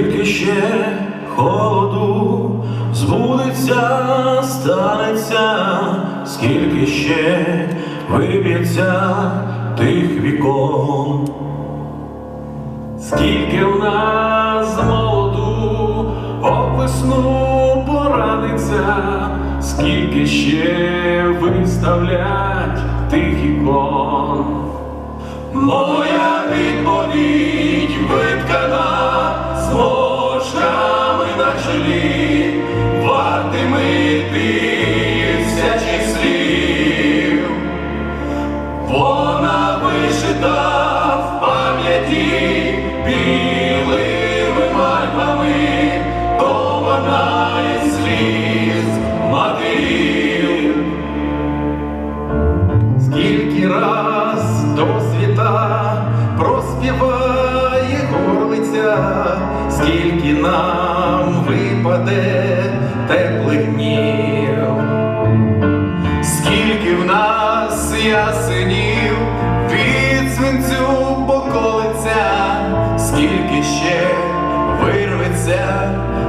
скільки ще холоду збудеться, станеться, скільки ще виб'ється тих вікон, скільки в нас з молоду весну пораниться, скільки ще виставлять тих ікон. Моя відповідь. Вишита в пам'яті білими мальвами, то вона із сліз матерів. Скільки раз до світа проспіває горлиця, скільки нам випаде теплих днів, скільки в нас ясенів quiser.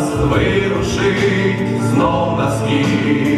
Нас вирушить знов на схід?